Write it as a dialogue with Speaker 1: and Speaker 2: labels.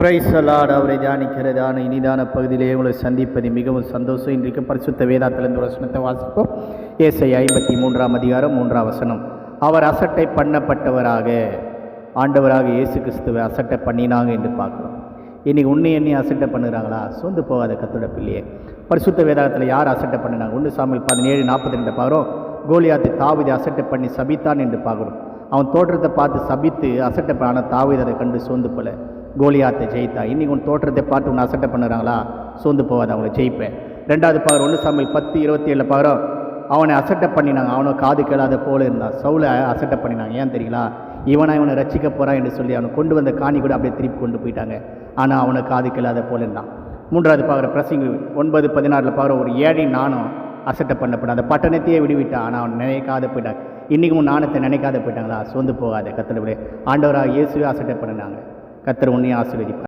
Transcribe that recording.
Speaker 1: பிரைசலாட் அவரை தியானிக்கிறதான இனிதான பகுதியிலே உங்களை சந்திப்பது மிகவும் சந்தோஷம். இன்றைக்கு பரிசுத்த வேதாத்திலிருந்து வசனத்தை வாசிப்போம். ஏசை ஐம்பத்தி மூன்றாம் அதிகாரம் மூன்றாம் வசனம். அவர் அசட்டை பண்ணப்பட்டவராக ஆண்டவராக இயேசு கிறிஸ்துவை அசட்டை பண்ணினாங்க என்று பார்க்குறோம். இன்னைக்கு உன்னை எண்ணி அசட்டை பண்ணுறாங்களா? சொந்து போகாத கத்தோட பிள்ளையே. பரிசுத்த வேதாகத்தில் யார் அசட்டை பண்ணினாங்க? ஒன்று சாமியில் பதினேழு நாற்பத்தி ரெண்டு பார்க்குறோம். கோலியாத்து தாவிதை அசட்டை பண்ணி சபித்தான் என்று பார்க்குறோம். அவன் தோற்றத்தை பார்த்து சபித்து அசட்டை பண்ண ஆனால் அதை கண்டு சோர்ந்து போல. கோலியாத்தை ஜெயித்தா. இன்றைக்கி உன் தோற்றத்தை பார்த்து உன்னை அசட்டை பண்ணுறாங்களா? சோர்ந்து போகாத அவங்கள ஜெயிப்பேன். ரெண்டாவது பார்க்குறோம் ஒன்று சமையல் பத்து இருபத்தி ஏழில் பார்க்குறோம் அவனை அசட்டை பண்ணினாங்க. அவனை காது கேளாத போல இருந்தான். சவுளை அசட்டை பண்ணினாங்க. ஏன் தெரியுங்களா? இவனை இவனை ரசிக்க போகிறான் என்று சொல்லி அவனை கொண்டு வந்த காணி கூட அப்படியே திருப்பி கொண்டு போயிட்டாங்க. ஆனால் அவனை காது கேளாத போல இருந்தான். மூன்றாவது பார்க்குற பிரசிங் ஒன்பது பதினாறில் பார்க்குற ஒரு ஏழை நானும் அசட்டை பண்ணப்பட அந்த பட்டணத்தையே விடுவிட்டான். ஆனால் அவன் நினைக்காத போயிட்டாங்க இன்றைக்கும் நாணத்தை நினைக்காத போயிட்டாங்களா? சோர்ந்து போகாத கத்தர் ஆண்டவராக இயேசுவே அசட்டை பண்ணினாங்க. கத்தர் உன்னை ஆசீர்வதிப்பார்.